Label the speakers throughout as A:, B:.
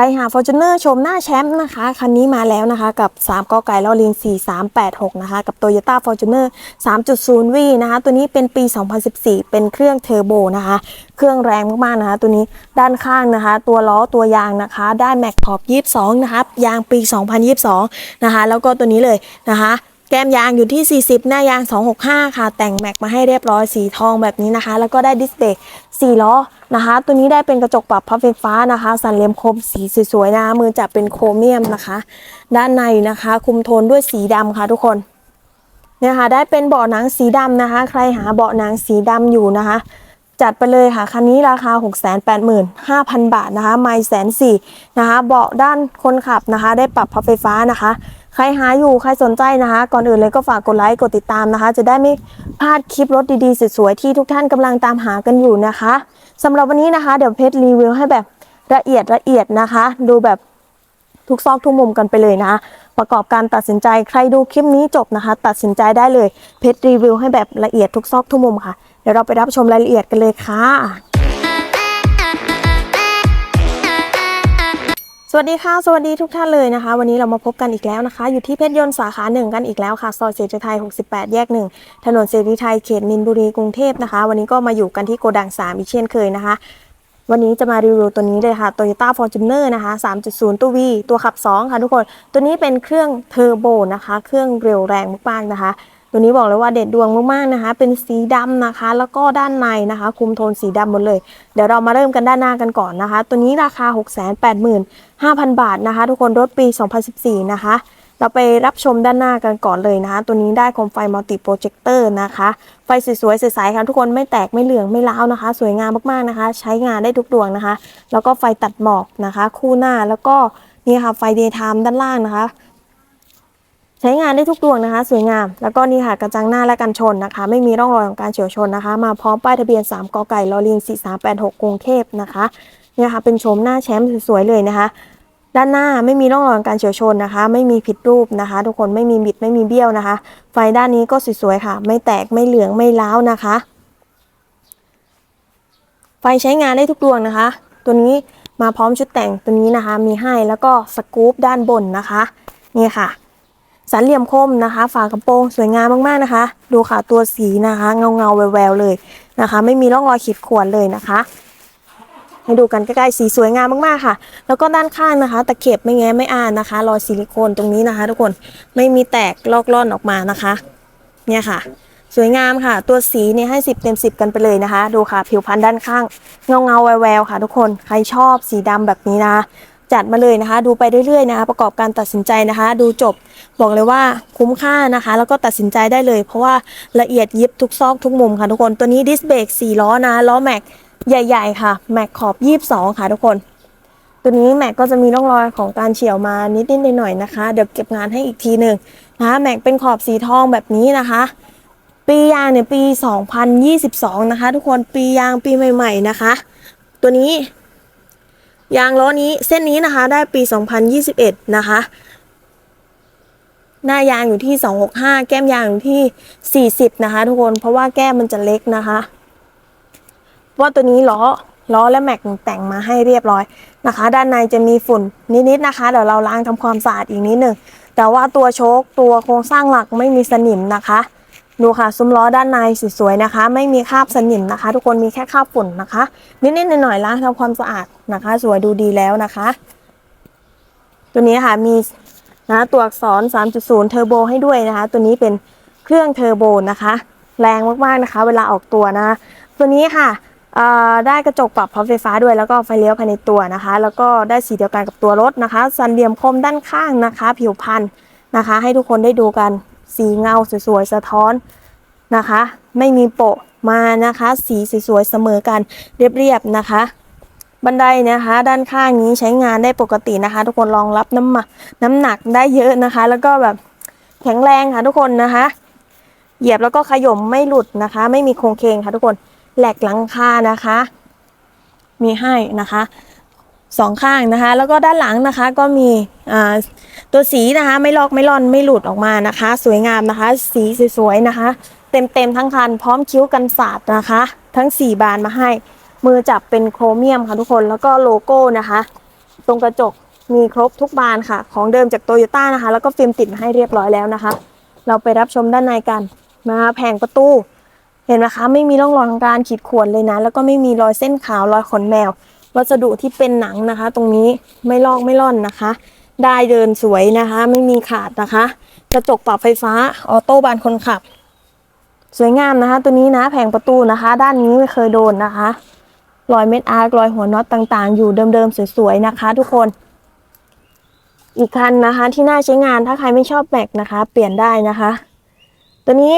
A: รหา f o r t u n e r ชมหน้าแชมป์นะคะ คันนี้มาแล้วนะคะ กับ 3กไก่ลอลิง 4386 นะคะ กับ Toyota Fortuner 3.0V นะคะ ตัวนี้เป็นปี 2014 เป็นเครื่องเทอร์โบนะคะ เครื่องแรงมาก ๆ นะคะ ตัวนี้ด้านข้างนะคะ ตัวล้อตัวยางนะคะ ได้แม็กขอบ 22 นะคะ ยางปี 2022 นะคะ แล้วก็ตัวนี้เลยนะคะ แก้มยางอยู่ที่ 40 หน้ายาง 265 ค่ะ แต่งแม็กมาให้เรียบร้อยสีทองแบบนี้นะคะ แล้วก็ได้ดิสเบรก4ล้อนะคะ ตัวนี้ได้เป็นกระจกปรับพับไฟฟ้านะคะ สันเหลี่ยมคมสีสวยๆนะะมือจับเป็นโครเมียมนะคะ ด้านในนะคะ คุมโทนด้วยสีดำค่ะทุกคนเนี่ยค่ะได้เป็นเบาะหนังสีดำนะคะ ใครหาเบาะหนังสีดำอยู่นะคะ จัดไปเลยค่ะคันนี้ราคา 685,000 บาทนะคะ ไม่แสนสี่นะคะ เบาะด้านคนขับนะคะ ได้ปรับพับไฟฟ้านะคะ ใครหาอยู่ใครสนใจนะคะ ก่อนอื่นเลยก็ฝากกดไลค์กดติดตามนะคะ จะได้ไม่พลาดคลิปรถดีๆสวยๆที่ทุกท่านกำลังตามหากันอยู่นะคะสำหรับวันนี้นะคะเดี๋ยวเพชรรีวิวให้แบบละเอียดละเอียดนะคะ ดูแบบทุกซอกทุกมุมกันไปเลยนะ ประกอบการตัดสินใจใครดูคลิปนี้จบนะคะ ตัดสินใจได้เลยเพจรีวิวให้แบบละเอียดทุกซอกทุกมุมค่ะเดี๋ยวเราไปรับชมรายละเอียดกันเลยค่ะ สวัสดีค่ะ สวัสดีทุกท่านเลยนะคะ วันนี้เรามาพบกันอีกแล้วนะคะ อยู่ที่เพชรยนต์สาขาหนึ่งกันอีกแล้วค่ะซอยเศรษฐไทย 68 แยกหนึ่งถนนเศรษฐีไทยเขตมินบุรีกรุงเทพนะคะ วันนี้ก็มาอยู่กันที่โกดัง 3 อีกเช่นเคยนะคะ วันนี้จะมารีวิวตัวนี้เลยค่ะ Toyota Fortuner นะคะ 3.0 ตัว V ตัวขับ 2 ค่ะทุกคน ตัวนี้เป็นเครื่องเทอร์โบนะคะ เครื่องเร็วแรงมากๆนะคะ ตัวนี้บอกเลยว่าเด็ดดวงมากๆนะคะ เป็นสีดำนะคะ แล้วก็ด้านในนะคะ คุมโทนสีดำหมดเลย เดี๋ยวเรามาเริ่มกันด้านหน้ากันก่อนนะคะ ตัวนี้ราคา 685,000 บาทนะคะ ทุกคนรถปี 2014 นะคะ เราไปรับชมด้านหน้ากันก่อนเลยนะคะ ตัวนี้ได้โคมไฟมัลติโปรเจคเตอร์นะคะ ไฟสวยๆใสๆค่ะทุกคนไม่แตกไม่เหลืองไม่ร้าวนะคะ สวยงามมากๆนะคะ ใช้งานได้ทุกดวงนะคะ แล้วก็ไฟตัดหมอกนะคะ คู่หน้าแล้วก็นี่ค่ะไฟเดย์ไทม์ด้านล่างนะคะ ใช้งานได้ทุกดวงนะคะ สวยงาม แล้วก็นี่ค่ะกระจังหน้าและกันชนนะคะ ไม่มีร่องรอยของการเฉียวชนนะคะ มาพร้อมป้ายทะเบียน 3กไก่ลอลิง4386กรุงเทพนะคะเนี่ยค่ะเป็นโฉมหน้าแชมป์สวยๆเลยนะคะ ด้านหน้าไม่มีร่องรอยการเฉียวชนนะคะ ไม่มีผิดรูปนะคะ ทุกคนไม่มีบิดไม่มีเบี้ยวนะคะ ไฟด้านนี้ก็สวยๆค่ะ ไม่แตกไม่เหลืองไม่ล้าวนะคะ ไฟใช้งานได้ทุกดวงนะคะ ตัวนี้มาพร้อมชุดแต่งตัวนี้นะคะ มีให้แล้วก็สกู๊ปด้านบนนะคะ นี่ค่ะ สันเหลี่ยมคมนะคะ ฝากระโปรงสวยงามมากๆนะคะ ดูค่ะตัวสีนะคะ เงาเงาๆแววเลยนะคะ ไม่มีร่องรอยขีดข่วนเลยนะคะให้ดูกันใกล้ๆสีสวยงามมากๆค่ะ แล้วก็ด้านข้างนะคะ ตะเข็บไม่แง้ไม่อ่านนะคะ รอยซิลิโคนตรงนี้นะคะ ทุกคนไม่มีแตกลอกล่อนออกมานะคะ เนี่ยค่ะ สวยงามค่ะ ตัวสีเนี่ยให้ 10 เต็ม 10 กันไปเลยนะคะ ดูค่ะ ผิวพันธุ์ด้านข้าง เงาเงาๆแววค่ะ ทุกคนใครชอบสีดำแบบนี้นะ จัดมาเลยนะคะ ดูไปเรื่อยๆนะคะ ประกอบการตัดสินใจนะคะ ดูจบบอกเลยว่าคุ้มค่านะคะ แล้วก็ตัดสินใจได้เลย เพราะว่าละเอียดยิบทุกซอกทุกมุมค่ะทุกคนตัวนี้ดิสเบรก4ล้อนะล้อแม็กใหญ่ ๆ ค่ะแม็กขอบ22ค่ะทุกคน ตัวนี้แม็กก็จะมีร่องรอยของการเฉียวมานิดๆหน่อยๆนะคะ เดี๋ยวเก็บงานให้อีกทีหนึ่งนะคะแม็กเป็นขอบสีทองแบบนี้นะคะปียางเนี่ยปี 2022 นะคะ ทุกคนปียางปีใหม่ ๆ นะคะ ตัวนี้ ยางล้อนี้เส้นนี้นะคะได้ปี 2021 นะคะ หน้ายางอยู่ที่ 265 แก้มยางอยู่ที่ 40 นะคะ ทุกคนเพราะว่าแก้มมันจะเล็กนะคะ ว่าตัวนี้ล้อล้อและแม็กแต่งมาให้เรียบร้อยนะคะ ด้านในจะมีฝุ่นนิดๆนะคะ เดี๋ยวเราล้างทำความสะอาดอีกนิดหนึ่งแต่ว่าตัวโชคตัวโครงสร้างหลักไม่มีสนิมนะคะ ดูค่ะซุ้มล้อด้านในสวยๆนะคะ ไม่มีคราบสนิมนะคะ ทุกคนมีแค่คราบฝุ่นนะคะนิดๆหน่อยๆล้างทำความสะอาดนะคะ สวยดูดีแล้วนะคะ ตัวนี้ค่ะมีนะตัวอักษร 3.0 เทอร์โบให้ด้วยนะคะ ตัวนี้เป็นเครื่องเทอร์โบนะคะ แรงมากๆนะคะ เวลาออกตัวนะ ตัวนี้ค่ะได้กระจกปรับพับไฟฟ้าด้วยแล้วก็ไฟเลี้ยวภายในตัวนะคะ แล้วก็ได้สีเดียวกันกับตัวรถนะคะ สันเหลี่ยมคมด้านข้างนะคะ ผิวพันธุ์นะคะ ให้ทุกคนได้ดูกัน สีเงาสวยๆสะท้อนนะคะ ไม่มีโปะมานะคะ สีสวยๆเสมอกันเรียบๆนะคะ บันไดนะคะ ด้านข้างนี้ใช้งานได้ปกตินะคะ ทุกคนรองรับน้ำหนักน้ำหนักได้เยอะนะคะ แล้วก็แบบแข็งแรงค่ะทุกคนนะคะ เหยียบแล้วก็ขย่มไม่หลุดนะคะ ไม่มีโครงเคงค่ะทุกคนแหลกหลังคานะคะ มีให้นะคะ สองข้างนะคะ แล้วก็ด้านหลังนะคะก็มีตัวสีนะคะไม่ลอกไม่ล่อนไม่หลุดออกมานะคะ สวยงามนะคะ สีสวยๆนะคะ เต็มๆทั้งคันพร้อมคิ้วกันสาดนะคะ ทั้ง 4 บานมาให้ มือจับเป็นโครเมียมค่ะทุกคนแล้วก็โลโก้นะคะ ตรงกระจกมีครบทุกบานค่ะ ของเดิมจากโตโยต้านะคะ แล้วก็ฟิล์มติดมาให้เรียบร้อยแล้วนะคะ เราไปรับชมด้านในกันนะคะแผงประตูเห็นไหมคะ ไม่มีร่องรอยของการขีดข่วนเลยนะ แล้วก็ไม่มีรอยเส้นขาวรอยขนแมว วัสดุที่เป็นหนังนะคะ ตรงนี้ไม่ลอกไม่ล่อนนะคะ ได้เดินสวยนะคะ ไม่มีขาดนะคะ กระจกปรับไฟฟ้าออโต้บานคนขับ สวยงามนะคะ ตัวนี้นะแผงประตูนะคะ ด้านนี้ไม่เคยโดนนะคะรอยเม็ดอาร์รอยหัวน็อตต่างๆ อยู่เดิมๆสวยๆนะคะ ทุกคน อีกคันนะคะ ที่น่าใช้งานถ้าใครไม่ชอบแม็กนะคะ เปลี่ยนได้นะคะ ตัวนี้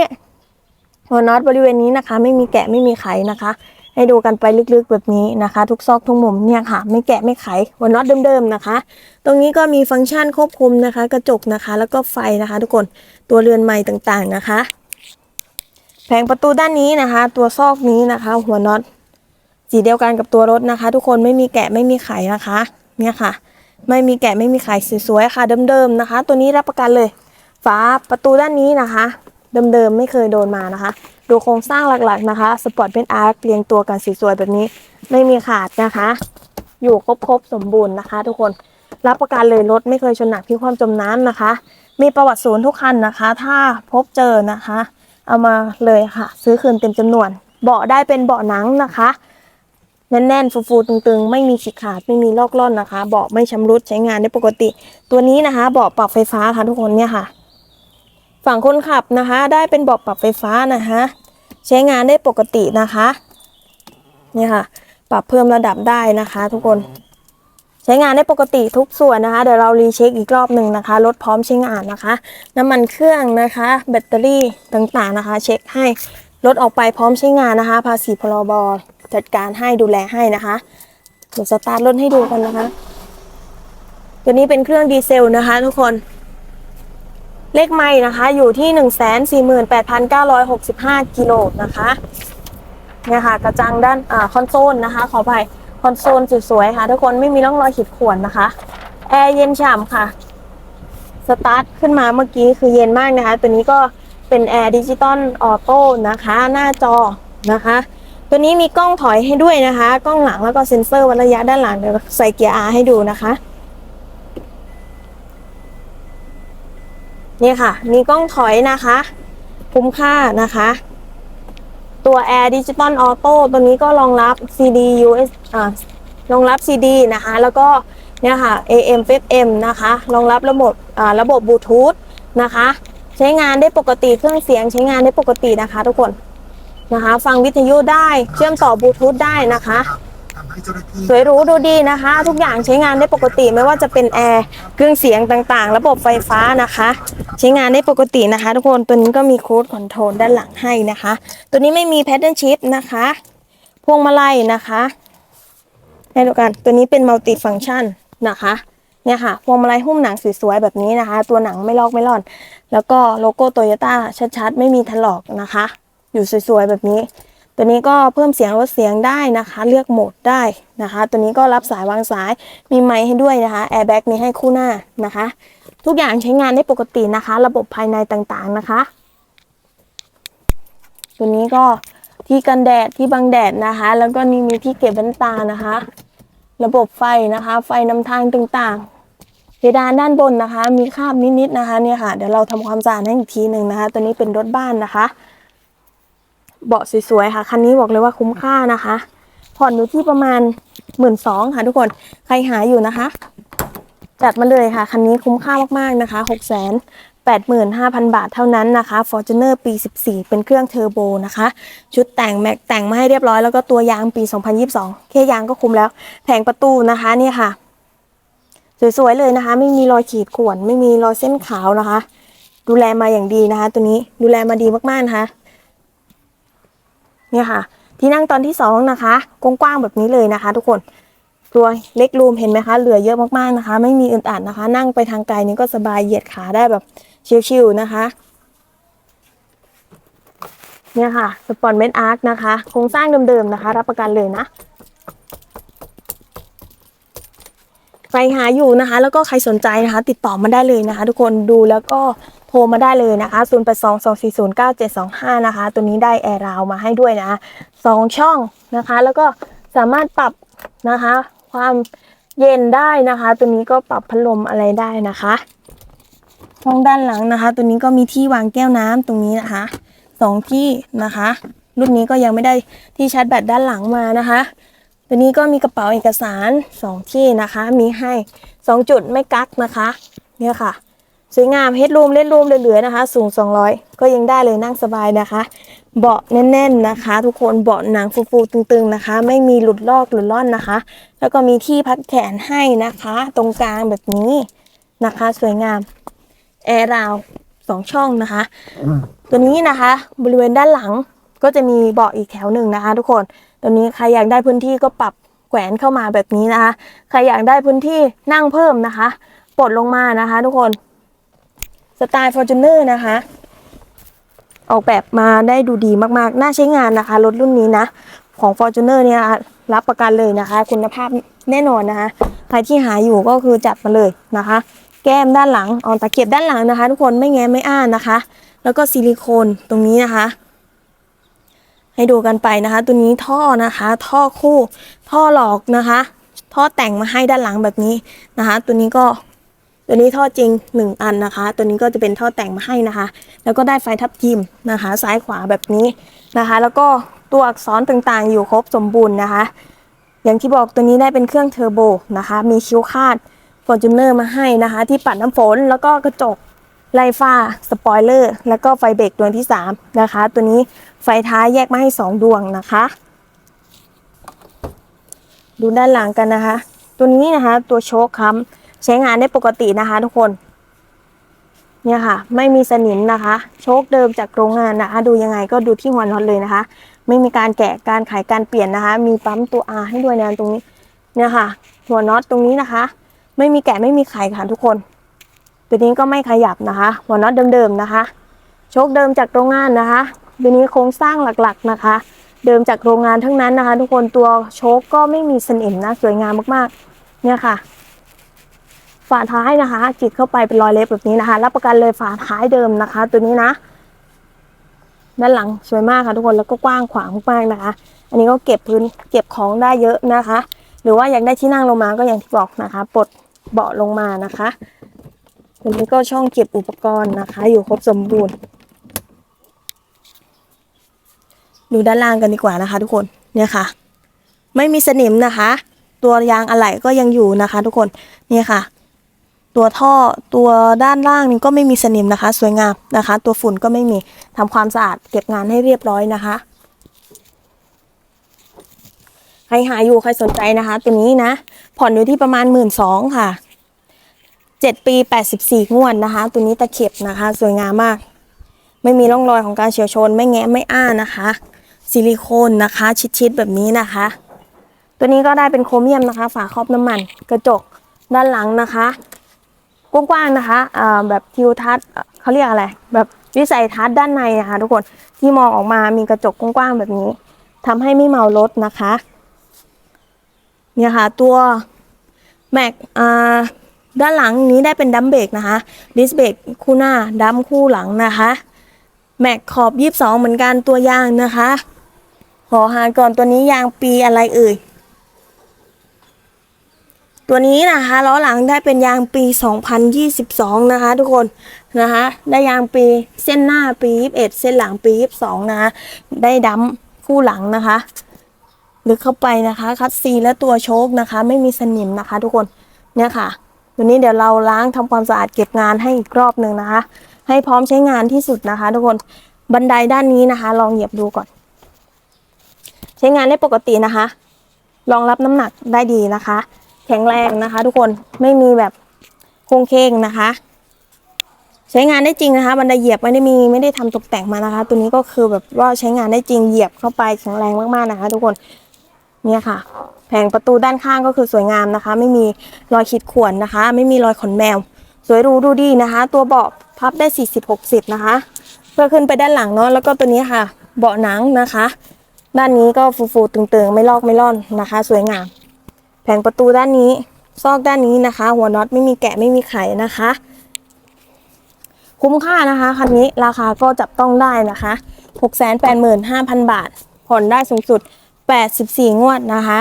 A: หัวน็อตบริเวณนี้นะคะ ไม่มีแกะไม่มีไขนะคะ ให้ดูกันไปลึกๆแบบนี้นะคะ ทุกซอกทุกมุมเนี่ยค่ะ ไม่แกะไม่ไขหัวน็อตเดิมๆนะคะ ตรงนี้ก็มีฟังก์ชันควบคุมนะคะ กระจกนะคะ แล้วก็ไฟนะคะ ทุกคนตัวเรือนใหม่ต่างๆนะคะ แผงประตูด้านนี้นะคะ ตัวซอกนี้นะคะ หัวน็อตสีเดียวกันกับตัวรถนะคะ ทุกคนไม่มีแกะไม่มีไขนะคะ เนี่ยค่ะ ไม่มีแกะไม่มีไขสวยๆค่ะเดิมๆนะคะ ตัวนี้รับประกันเลย ฝาประตูด้านนี้นะคะ เดิมๆไม่เคยโดนมานะคะ ดูโครงสร้างหลักๆนะคะสปอร์ตเป็นอาร์คเรียงตัวกันสวยๆแบบนี้ไม่มีขาดนะคะ อยู่ครบๆสมบูรณ์นะคะ ทุกคนรับประกันเลยรถไม่เคยชนหนักที่ความจมน้ำนะคะ มีประวัติศูนย์ทุกคันนะคะ ถ้าพบเจอนะคะ เอามาเลยค่ะ ซื้อคืนเต็มจำนวน เบาะได้เป็นเบาะหนังนะคะแน่นๆฟูๆตึงๆ ไม่มีฉีกขาดไม่มีลอกล่อนนะคะ เบาะไม่ชำรุดใช้งานได้ปกติ ตัวนี้นะคะ เบาะปรับไฟฟ้าค่ะทุกคนเนี่ยค่ะ ฝั่งคนขับนะคะ ได้เป็นเบาะปรับไฟฟ้านะคะ ใช้งานได้ปกตินะคะนี่ค่ะ ปรับเพิ่มระดับได้นะคะ ทุกคน ใช้งานได้ปกติทุกส่วนนะคะ เดี๋ยวเรารีเช็คอีกรอบหนึ่งนะคะรถพร้อมใช้งานนะคะ น้ำมันเครื่องนะคะ แบตเตอรี่ต่างๆนะคะ เช็คให้รถออกไปพร้อมใช้งานนะคะ ภาษีพรบจัดการให้ดูแลให้นะคะเดี๋ยวสตาร์ทรถให้ดูกันนะคะ ตัวนี้เป็นเครื่องดีเซลนะคะ ทุกคน เลขไม่นะคะอยู่ที่148,965กิโลนะคะเนี่ยค่ะ กระจังด้านอ่าคอนโซลนะคะ ขออภัยคอนโซลสวยๆค่ะ ทุกคนไม่มีร่องรอยขีดข่วนนะคะ แอร์เย็นฉ่ำค่ะ สตาร์ทขึ้นมาเมื่อกี้คือเย็นมากนะคะ ตัวนี้ก็เป็นแอร์ดิจิตอลออโต้นะคะ หน้าจอนะคะ ตัวนี้มีกล้องถอยให้ด้วยนะคะ กล้องหลังแล้วก็เซ็นเซอร์วัดระยะด้านหลังเดี๋ยวใส่เกียร์ R ให้ดูนะคะ นี่ค่ะ มีกล้องถอยนะคะ คุ้มค่านะคะ ตัว Air Digital Auto ตัวนี้ก็รองรับ CD US อ่ารองรับ CD นะคะ แล้วก็เนี่ยค่ะ AM FM นะคะ รองรับระบบอ่าระบบบลูทูธนะคะ ใช้งานได้ปกติเครื่องเสียงใช้งานได้ปกตินะคะ ทุกคนนะคะ ฟังวิทยุได้เชื่อมต่อบลูทูธได้นะคะ สวยหรูดูดีนะคะ ทุกอย่างใช้งานได้ปกติไม่ว่าจะเป็นแอร์เครื่องเสียงต่างๆ ระบบไฟฟ้านะคะ ใช้งานได้ปกตินะคะ ทุกคนตัวนี้ก็มีโค้ดคอนโทรลด้านหลังให้นะคะ ตัวนี้ไม่มีแพทเทิร์นชิพนะคะพวงมาลัยนะคะให้ดูกันตัวนี้เป็นมัลติฟัง c t ชันนะคะเนี่ยค่ะพวงมาลัยหุ้มหนังสวยๆแบบนี้นะคะ ตัวหนังไม่ลอกไม่ร่อน แล้วก็โลโก้โตโยต้าชัดๆ ไม่มีถลอกนะคะ อยู่สวยๆแบบนี้ ตัวนี้ก็เพิ่มเสียงลดเสียงได้นะคะ เลือกโหมดได้นะคะ ตัวนี้ก็รับสายวางสายมีไมค์ให้ด้วยนะคะแอร์แบ็กมีให้คู่หน้านะคะ ทุกอย่างใช้งานได้ปกตินะคะ ระบบภายในต่างๆนะคะ ตัวนี้ก็ที่กันแดดที่บังแดดนะคะ แล้วก็นี่มีที่เก็บแว่นตานะคะ ระบบไฟนะคะ ไฟนำทางต่างๆเพดานด้านบนนะคะ มีคราบนิดๆนะคะเนี่ยค่ะเดี๋ยวเราทำความสะอาดให้อีกทีหนึ่งนะคะ ตัวนี้เป็นรถบ้านนะคะ เบาะสวยๆค่ะ คันนี้บอกเลยว่าคุ้มค่านะคะ ผ่อนอยู่ที่ประมาณหมื่นสองค่ะ ทุกคน ใครหาอยู่นะคะ จัดมาเลยค่ะ คันนี้คุ้มค่ามากๆนะคะหกแสนแปดหมื่นห้าพันบาทเท่านั้นนะคะ Fortuner ปี 14 เป็นเครื่องเทอร์โบนะคะ ชุดแต่งแม็กแต่งมาให้เรียบร้อยแล้วก็ตัวยางปี 2022แค่ยางก็คุ้มแล้ว แผงประตูนะคะเนี่ยค่ะ สวยๆเลยนะคะ ไม่มีรอยขีดข่วน ไม่มีรอยเส้นขาวนะคะ ดูแลมาอย่างดีนะคะ ตัวนี้ดูแลมาดีมากๆนะคะ เนี่ยค่ะ ที่นั่งตอนที่สองนะคะกว้างๆแบบนี้เลยนะคะ ทุกคนตัวเล็กรูมเห็นไหมคะ เหลือเยอะมากๆนะคะ ไม่มีอึดอัดนะคะ นั่งไปทางไกลนี้ก็สบายเหยียดขาได้แบบชิลๆนะคะ เนี่ยค่ะสปอนเมนอาร์คนะคะ โครงสร้างเดิมๆนะคะ รับประกันเลยนะใครหาอยู่นะคะ แล้วก็ใครสนใจนะคะ ติดต่อมาได้เลยนะคะ ทุกคนดูแล้วก็ ทรมาได้เลยนะคะ 0 8 2 2 4 0 9 7 2 5 นะคะ ตัวนี้ได้แอร์ราวมาให้ด้วยนะสองช่องนะคะ แล้วก็สามารถปรับนะคะ ความเย็นได้นะคะ ตัวนี้ก็ปรับพัดลมอะไรได้นะคะห้องด้านหลังนะคะ ตัวนี้ก็มีที่วางแก้วน้ำตรงนี้นะคะสองที่นะคะ รุ่นนี้ก็ยังไม่ได้ที่ชาร์จแบตด้านหลังมานะคะ ตัวนี้ก็มีกระเป๋าเอกสารสองที่นะคะ มีให้สองจุดไม่กักนะคะ เนี่ยค่ะ สวยงามเฮดรูมเล่นรูมเหลือๆนะคะ สูง 200 ก็ยังได้เลยนั่งสบายนะคะ เบาะแน่น ๆนะคะ ทุกคนเบาะหนังฟูๆตึงๆนะคะ ไม่มีหลุดลอกหรือล่อนนะคะ แล้วก็มีที่พักแขนให้นะคะ ตรงกลางแบบนี้นะคะ สวยงามแอร์ราวสองช่องนะคะ ตัวนี้นะคะ บริเวณด้านหลังก็จะมีเบาะอีกแถวหนึ่งนะคะ ทุกคนตัวนี้ใครอยากได้พื้นที่ก็ปรับแขวนเข้ามาแบบนี้นะคะ ใครอยากได้พื้นที่นั่งเพิ่มนะคะปลดลงมานะคะ ทุกคน สไตล์ Fortuner นะคะ ออกแบบมาได้ดูดีมากๆ น่าใช้งานนะคะ รถรุ่นนี้นะ ของ Fortuner เนี่ยนะคะรับประกันเลยนะคะ คุณภาพแน่นอนนะคะ ใครที่หาอยู่ก็คือจัดมาเลยนะคะ แก้มด้านหลังออนตะเกียบด้านหลังนะคะ ทุกคนไม่แง้ไม่อ้านนะคะ แล้วก็ซิลิโคนตรงนี้นะคะให้ดูกันไปนะคะ ตัวนี้ท่อนะคะ ท่อคู่ ท่อหลอกนะคะ ท่อแต่งมาให้ด้านหลังแบบนี้นะคะ ตัวนี้ก็ ตัวนี้ท่อจริง 1 อันนะคะ ตัวนี้ก็จะเป็นท่อแต่งมาให้นะคะ แล้วก็ได้ไฟทับทิมนะคะ ซ้ายขวาแบบนี้นะคะ แล้วก็ตัวอักษรต่างๆ อยู่ครบสมบูรณ์นะคะ อย่างที่บอกตัวนี้ได้เป็นเครื่องเทอร์โบนะคะ มีคิ้วคาดฟอร์จูเนอร์มาให้นะคะ ที่ปัดน้ำฝนแล้วก็กระจกไลฟ้าสปอยเลอร์แล้วก็ไฟเบรกดวงที่ 3 นะคะ ตัวนี้ไฟท้ายแยกมาให้ 2 ดวงนะคะ ดูด้านหลังกันนะคะ ตัวนี้นะคะตัวโชคค้ำ ใช้งานได้ปกตินะคะทุกคน เนี่ยค่ะ ไม่มีสนิมนะคะ โชคเดิมจากโรงงานนะคะ ดูยังไงก็ดูที่หัวน็อตเลยนะคะ ไม่มีการแกะการไขการเปลี่ยนนะคะ มีปั๊มตัว R ให้ด้วยนะตรงนี้ เนี่ยค่ะ หัวน็อตตรงนี้นะคะ ไม่มีแกะไม่มีไขค่ะทุกคนตัวนี้ก็ไม่ขยับนะคะ หัวน็อตเดิมๆนะคะ โชคเดิมจากโรงงานนะคะตัวนี้โครงสร้างหลักๆนะคะ เดิมจากโรงงานทั้งนั้นนะคะ ทุกคนตัวโชคก็ไม่มีสนิมนะสวยงามมากๆ เนี่ยค่ะ ฝาท้ายนะคะจิดเข้าไปเป็นรอยเล็บแบบนี้นะคะรับประกันเลยฝาท้ายเดิมนะคะ ตัวนี้นะ ด้านหลังสวยมากค่ะทุกคนแล้วก็กว้างขวางมากนะคะ อันนี้ก็เก็บพื้นเก็บของได้เยอะนะคะ หรือว่าอยากได้ที่นั่งลงมาก็อย่างที่บอกนะคะปลดเบาะลงมานะคะตัวนี้ก็ช่องเก็บอุปกรณ์นะคะ อยู่ครบสมบูรณ์ดูด้านล่างกันดีกว่านะคะ ทุกคนเนี่ยค่ะ ไม่มีสนิมนะคะ ตัวยางอะไหล่ก็ยังอยู่นะคะ ทุกคนเนี่ยค่ะ ตัวท่อตัวด้านล่างนี่ก็ไม่มีสนิมนะคะ สวยงามนะคะ ตัวฝุ่นก็ไม่มีทำความสะอาดเก็บงานให้เรียบร้อยนะคะใครหาอยู่ใครสนใจนะคะ ตัวนี้นะ ผ่อนอยู่ที่ประมาณหมื่นสองค่ะเจ็ดปีแปดสิบสี่งวดนะคะ ตัวนี้ตะเข็บนะคะ สวยงามมาก ไม่มีร่องรอยของการเฉียวชน ไม่แงะไม่อ้านะคะ ซิลิโคนนะคะ ชิดๆแบบนี้นะคะ ตัวนี้ก็ได้เป็นโครเมียมนะคะ ฝาครอบน้ำมัน กระจกด้านหลังนะคะ กว้างๆนะคะแบบทิวทัศน์เขาเรียกอะไร แบบวิสัยทัศน์ด้านในนะคะทุกคนที่มองออกมามีกระจกกว้างๆแบบนี้ทำให้ไม่เมารถนะคะเนี่ยค่ะตัวแม็กด้านหลังนี้ได้เป็นดัมเบรกนะคะดิสเบรกคู่หน้าดัมคู่หลังนะคะแม็กขอบ 22 เหมือนกันตัวยางนะคะขอหาก่อนตัวนี้ยางปีอะไรเอ่ย ตัวนี้นะคะล้อหลังได้เป็นยางปี 2022 นะคะ ทุกคนนะคะได้ยางปีเส้นหน้าปี 21 เส้นหลังปี 22 นะคะได้ดัมคู่หลังนะคะลึกเข้าไปนะคะคัดซีและตัวโชคนะคะ ไม่มีสนิมนะคะ ทุกคนเนี่ยค่ะตัวนี้เดี๋ยวเราล้างทำความสะอาดเก็บงานให้อีกรอบหนึ่งนะคะ ให้พร้อมใช้งานที่สุดนะคะ ทุกคนบันไดด้านนี้นะคะ ลองเหยียบดูก่อน ใช้งานได้ปกตินะคะรองรับน้ำหนักได้ดีนะคะ แข็งแรงนะคะ ทุกคนไม่มีแบบโค้งเคงนะคะ ใช้งานได้จริงนะคะ บันไดเหยียบไม่ได้มีไม่ได้ทำตกแต่งมานะคะ ตัวนี้ก็คือแบบว่าใช้งานได้จริงเหยียบเข้าไปแข็งแรงมากๆนะคะ ทุกคนเนี่ยค่ะ แผงประตูด้านข้างก็คือสวยงามนะคะ ไม่มีรอยขีดข่วนนะคะ ไม่มีรอยขนแมว สวยรูดูดีนะคะ ตัวเบาะพับได้ 40-60 นะคะ เพื่อขึ้นไปด้านหลังเนาะแล้วก็ตัวนี้ค่ะ เบาะหนังนะคะ ด้านนี้ก็ฟูๆตึงๆ ไม่ลอกไม่ล่อนนะคะ สวยงาม แผงประตูด้านนี้ ซอกด้านนี้นะคะ หัวน็อตไม่มีแกะไม่มีไขนะคะ คุ้มค่านะคะคันนี้ราคาก็จับต้องได้นะคะ685,000 บาท ผ่อนได้สูงสุด 84 งวดนะคะ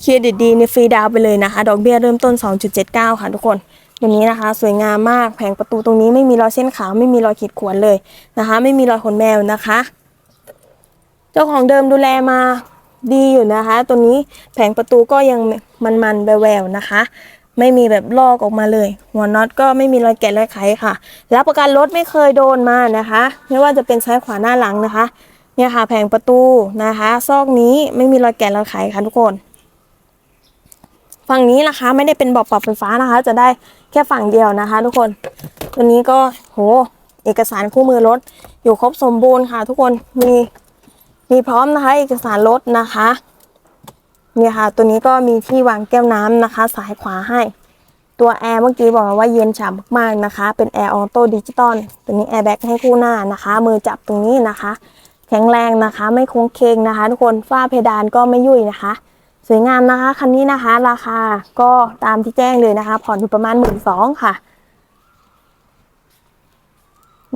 A: เครดิตดีในฟรีดาวไปเลยนะคะ ดอกเบี้ยเริ่มต้น 2.79 ค่ะทุกคนตัวนี้นะคะ สวยงามมากแผงประตูตรงนี้ไม่มีรอยเส้นขาวไม่มีรอยขีดข่วนเลยนะคะ ไม่มีรอยขนแมวนะคะ เจ้าของเดิมดูแลมา ดีอยู่นะคะ ตัวนี้แผงประตูก็ยังมันๆแววๆนะคะ ไม่มีแบบลอกออกมาเลย หัวน็อตก็ไม่มีรอยแกะรอยไขค่ะรับประกันรถไม่เคยโดนมานะคะ ไม่ว่าจะเป็นซ้ายขวาหน้าหลังนะคะ เนี่ยค่ะ แผงประตูนะคะ ซอกนี้ไม่มีรอยแกะรอยไขค่ะทุกคนฝั่งนี้นะคะไม่ได้เป็นบาะปรับไฟฟ้านะคะ จะได้แค่ฝั่งเดียวนะคะ ทุกคน ตัวนี้ก็โห เอกสารคู่มือรถอยู่ครบสมบูรณ์ค่ะ ทุกคนมี มีพร้อมนะคะ เอกสารรถนะคะเนี่ยค่ะ ตัวนี้ก็มีที่วางแก้วน้ำนะคะ สายขวาให้ ตัวแอร์เมื่อกี้บอกว่าเย็นฉ่ำมากๆนะคะ เป็นแอร์ออโต้ดิจิตอลตัวนี้แอร์แบ็กให้คู่หน้านะคะ มือจับตรงนี้นะคะ แข็งแรงนะคะ ไม่โค้งเคงนะคะ ทุกคนฝ้าเพดานก็ไม่ยุ่ยนะคะ สวยงามนะคะ คันนี้นะคะ ราคาก็ตามที่แจ้งเลยนะคะ ผ่อนอยู่ประมาณหมื่นสองค่ะ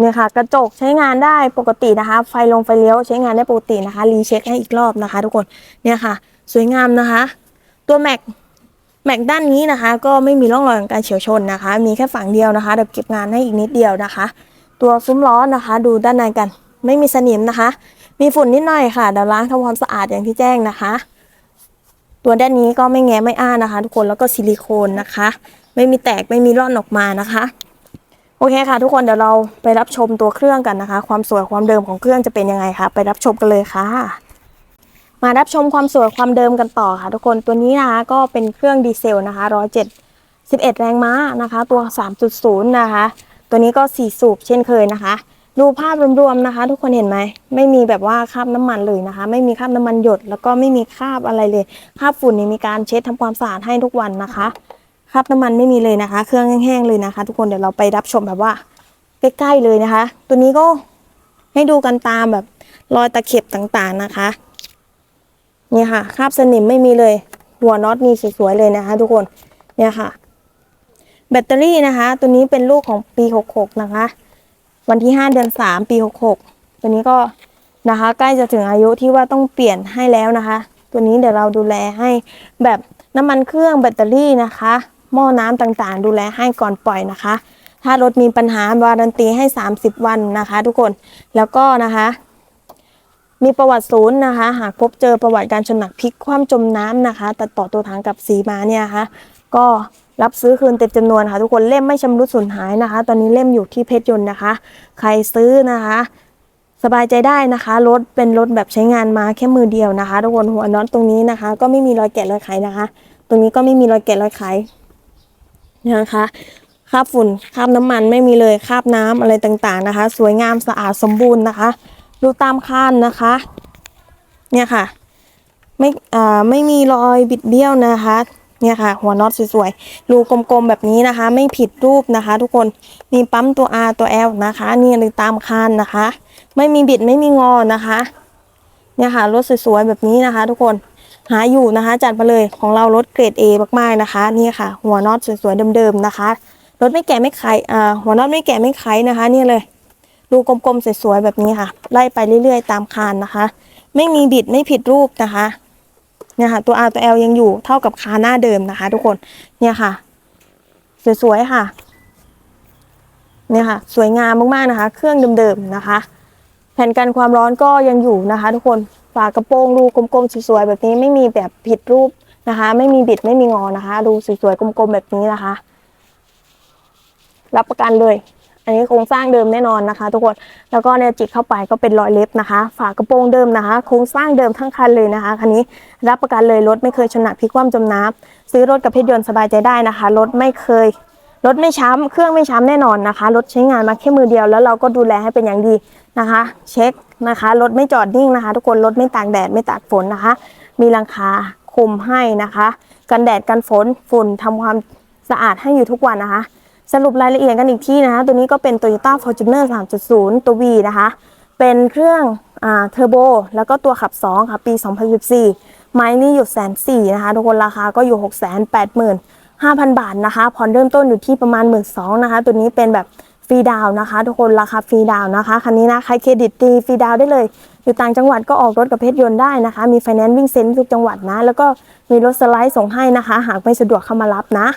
A: เนี่ยค่ะ กระจกใช้งานได้ปกตินะคะ ไฟลงไฟเลี้ยวใช้งานได้ปกตินะคะ รีเช็คให้อีกรอบนะคะ ทุกคน เนี่ยค่ะ สวยงามนะคะ ตัวแม็กแม็กด้านนี้นะคะ ก็ไม่มีร่องรอยของการเฉียวชนนะคะ มีแค่ฝั่งเดียวนะคะเดี๋ยวเก็บงานให้อีกนิดเดียวนะคะ ตัวซุ้มล้อนะคะ ดูด้านในกัน ไม่มีสนิมนะคะ มีฝุ่นนิดหน่อยค่ะเดี๋ยวล้างทำความสะอาดอย่างที่แจ้งนะคะ ตัวด้านนี้ก็ไม่แง้ไม่อ้านะคะ ทุกคนแล้วก็ซิลิโคนนะคะ ไม่มีแตกไม่มีร่อนออกมานะคะ โอเคค่ะ ทุกคนเดี๋ยวเราไปรับชมตัวเครื่องกันนะคะ ความสวยความเดิมของเครื่องจะเป็นยังไงคะไปรับชมกันเลยค่ะ มารับชมความสวยความเดิมกันต่อค่ะ ทุกคนตัวนี้นะคะก็เป็นเครื่องดีเซลนะคะ107 11แรงม้านะคะ ตัว 3.0 นะคะ ตัวนี้ก็4สูบเช่นเคยนะคะ ดูภาพรวมๆนะคะ ทุกคนเห็นไหมไม่มีแบบว่าคราบน้ำมันเลยนะคะ ไม่มีคราบน้ำมันหยด แล้วก็ไม่มีคราบอะไรเลยคราบฝุ่นนี่มีการเช็ดทำความสะอาดให้ทุกวันนะคะ คราบน้ำมันไม่มีเลยนะคะ เครื่องแห้งๆเลยนะคะ ทุกคนเดี๋ยวเราไปรับชมแบบว่าใกล้ๆเลยนะคะ ตัวนี้ก็ให้ดูกันตามแบบรอยตะเข็บต่างๆนะคะ นี่ค่ะคราบสนิมไม่มีเลย หัวน็อตนี่สวยๆเลยนะคะ ทุกคนเนี่ยค่ะ แบตเตอรี่นะคะ ตัวนี้เป็นลูกของปี 66 นะคะ วันที่ 5 เดือน 3 ปี 66 ตัวนี้ก็นะคะ ใกล้จะถึงอายุที่ว่าต้องเปลี่ยนให้แล้วนะคะ ตัวนี้เดี๋ยวเราดูแลให้แบบน้ำมันเครื่องแบตเตอรี่นะคะ หม้อน้ำต่างๆ ดูแลให้ก่อนปล่อยนะคะ ถ้ารถมีปัญหาวารันตีให้ 30 วันนะคะ ทุกคนแล้วก็นะคะ มีประวัติศูนย์นะคะ หากพบเจอประวัติการชนหนักพลิกคว่ำจมน้ำนะคะตัดต่อตัวถังกับสีมาเนี่ยนะคะก็รับซื้อคืนเต็มจำนวนค่ะ ทุกคนเล่มไม่ชำรุดสูญหายนะคะ ตอนนี้เล่มอยู่ที่เพชรยนต์นะคะ ใครซื้อนะคะ สบายใจได้นะคะรถเป็นรถแบบใช้งานมาแค่มือเดียวนะคะ ทุกคนหัวน็อตตรงนี้นะคะ ก็ไม่มีรอยแกะรอยไขนะคะ ตรงนี้ก็ไม่มีรอยแกะรอยไข นะคะคราบฝุ่นคราบน้ำมันไม่มีเลยคราบน้ำอะไรต่างๆนะคะ สวยงามสะอาดสมบูรณ์นะคะ ดูตามคานนะคะ เนี่ยค่ะ ไม่อ่าไม่มีรอยบิดเบี้ยวนะคะ เนี่ยค่ะ หัวน็อตสวยๆรูกลมๆแบบนี้นะคะ ไม่ผิดรูปนะคะ ทุกคนมีปั๊มตัว R ตัว L นะคะนี่เลยตามคานนะคะ ไม่มีบิดไม่มีงอนะคะ เนี่ยค่ะรถสวยๆแบบนี้นะคะ ทุกคน หาอยู่นะคะ จัดมาเลยของเรารถเกรด A มากๆนะคะ นี่ค่ะ หัวน็อตสวยๆเดิมๆนะคะรถไม่แก่ไม่ไขอ่าหัวน็อตไม่แก่ไม่ไขนะคะ นี่เลยรูกลมๆสวยๆแบบนี้ค่ะ ไล่ไปเรื่อยๆ ตามคานนะคะ ไม่มีบิดไม่ผิดรูปนะคะเนี่ยค่ะตัว R ตัว L ยังอยู่เท่ากับคานหน้าเดิมนะคะ ทุกคนเนี่ยค่ะ สวยๆค่ะเนี่ยค่ะ สวยงามมากๆนะคะ เครื่องเดิมๆนะคะ แผ่นกันความร้อนก็ยังอยู่นะคะ ทุกคน ฝากระโปรงรูกลมๆสวยๆแบบนี้ไม่มีแบบผิดรูปนะคะ ไม่มีบิดไม่มีงอนะคะดูสวยๆกลมๆแบบนี้นะคะ รับประกันเลย อันนี้โครงสร้างเดิมแน่นอนนะคะ ทุกคนแล้วก็เนี่ยจิกเข้าไปก็เป็นรอยเล็บนะคะ ฝากระโปรงเดิมนะคะ โครงสร้างเดิมทั้งคันเลยนะคะคันนี้รับประกันเลยรถไม่เคยชนหนักพลิกคว่ำจมน้ำซื้อรถกับเพชรยนต์สบายใจได้นะคะรถไม่เคยรถไม่ช้ำเครื่องไม่ช้ำแน่นอนนะคะรถใช้งานมาแค่มือเดียวแล้วเราก็ดูแลให้เป็นอย่างดี นะคะ เช็คนะคะรถไม่จอดนิ่งนะคะ ทุกคนรถไม่ตากแดดไม่ตากฝนนะคะ มีหลังคาคลุมให้นะคะ กันแดดกันฝนฝุ่นทำความสะอาดให้อยู่ทุกวันนะคะ สรุปรายละเอียดกันอีกที่นะคะ ตัวนี้ก็เป็น Toyota Fortuner 3.0 ตัว V นะคะ เป็นเครื่องอ่าเทอร์โบแล้วก็ตัวขับ 2 ค่ะ ปี 2014 ไม้นี่อยู่แสนสี่นะคะทุกคนราคาก็อยู่ 6 8 5 0 0 0 บาทนะคะผ่อนเริ่มต้นอยู่ที่ประมาณ 1 2ื่นนะคะ ตัวนี้เป็นแบบ ฟรีดาวนะคะ ทุกคนราคาฟรีดาวนะคะคันนี้นะใครเครดิตดีฟรีดาวได้เลย อยู่ต่างจังหวัดก็ออกรถกับเพชรยนต์ได้นะคะ มีไฟแนนซ์วิ่งเซ็นทุกจังหวัดนะ แล้วก็มีรถสไลด์ส่งให้นะคะ หากไม่สะดวกเข้ามารับนะ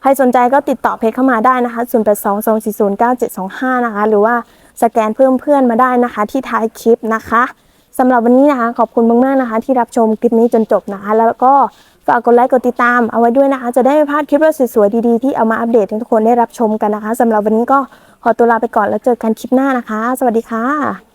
A: ใครสนใจก็ติดต่อเพจเข้ามาได้นะคะ 0 8 2 2 4 0 9 7 2 5 นะคะ หรือว่าสแกนเพิ่มเพื่อนมาได้นะคะ ที่ท้ายคลิปนะคะสำหรับวันนี้นะคะ ขอบคุณมากๆนะคะ ที่รับชมคลิปนี้จนจบนะคะ แล้วก็ ฝากกดไลค์กดติดตามเอาไว้ด้วยนะคะ จะได้ไม่พลาดคลิปราสวยๆดีๆที่เอามาอัปเดตให้ทุกคนได้รับชมกันนะคะสำหรับวันนี้ก็ขอตัวลาไปก่อนแล้วเจอกันคลิปหน้านะคะ สวัสดีค่ะ